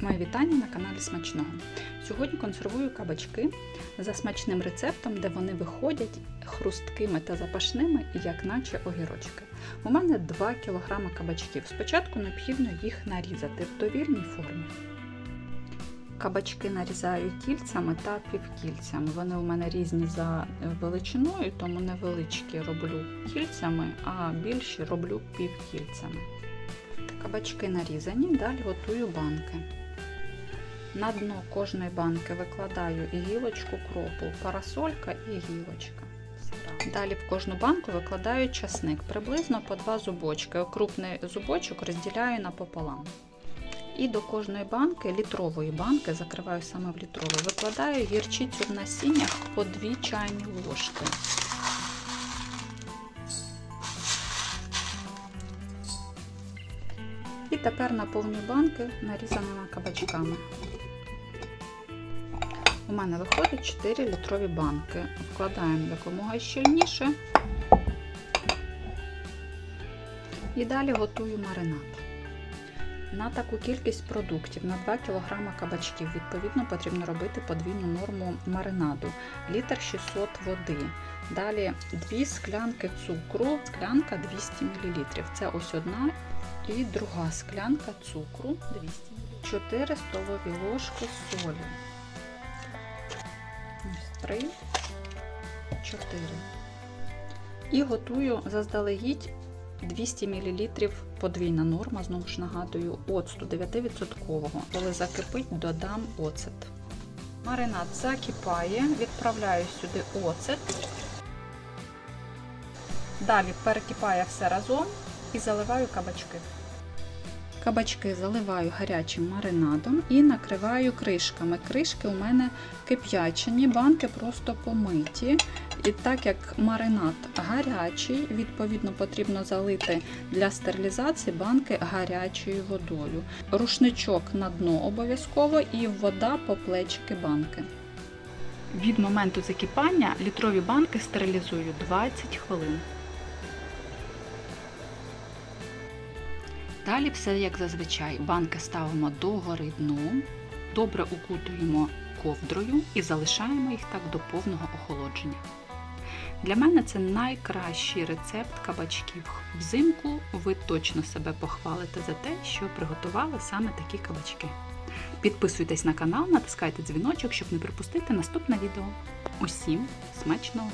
Моє вітання на каналі Смачного. Сьогодні консервую кабачки за смачним рецептом, де вони виходять хрусткими та запашними, як наче огірочки. У мене 2 кг кабачків. Спочатку необхідно їх нарізати в довільній формі. Кабачки нарізаю кільцями та півкільцями. Вони у мене різні за величиною, тому невеличкі роблю кільцями, а більші роблю півкільцями. Кабачки нарізані, далі готую банки. На дно кожної банки викладаю гілочку кропу, парасолька і гілочка. Далі в кожну банку викладаю часник, приблизно по два зубочки. Окрупний зубочок розділяю напополам. І до кожної банки, літрової банки, закриваю саме в літрову, викладаю гірчицю в насіннях по 2 чайні ложки. І тепер наповню банки нарізаними кабачками. У мене виходить 4 літрові банки. Вкладаємо якомога щільніше. І далі готую маринад. На таку кількість продуктів на 2 кг кабачків, відповідно, потрібно робити подвійну норму маринаду, літр 600 води. Далі 2 склянки цукру, склянка 200 мл. Це ось одна і друга склянка цукру 200 мл. 4 столові ложки солі. Ось 3, 4. І готую заздалегідь 200 мл подвійна норма, знову ж нагадую, оцту 9%. Коли закипить, додам оцет. Маринад закипає, відправляю сюди оцет. Далі перекипає все разом і заливаю кабачки. Кабачки заливаю гарячим маринадом і накриваю кришками. Кришки у мене кип'ячені, банки просто помиті. І так як маринад гарячий, відповідно потрібно залити для стерилізації банки гарячою водою. Рушничок на дно обов'язково і вода по плечики банки. Від моменту закипання літрові банки стерилізую 20 хвилин. Далі все як зазвичай. Банки ставимо догори дну, добре укутуємо ковдрою і залишаємо їх так до повного охолодження. Для мене це найкращий рецепт кабачків. Взимку ви точно себе похвалите за те, що приготували саме такі кабачки. Підписуйтесь на канал, натискайте дзвіночок, щоб не пропустити наступне відео. Усім смачного!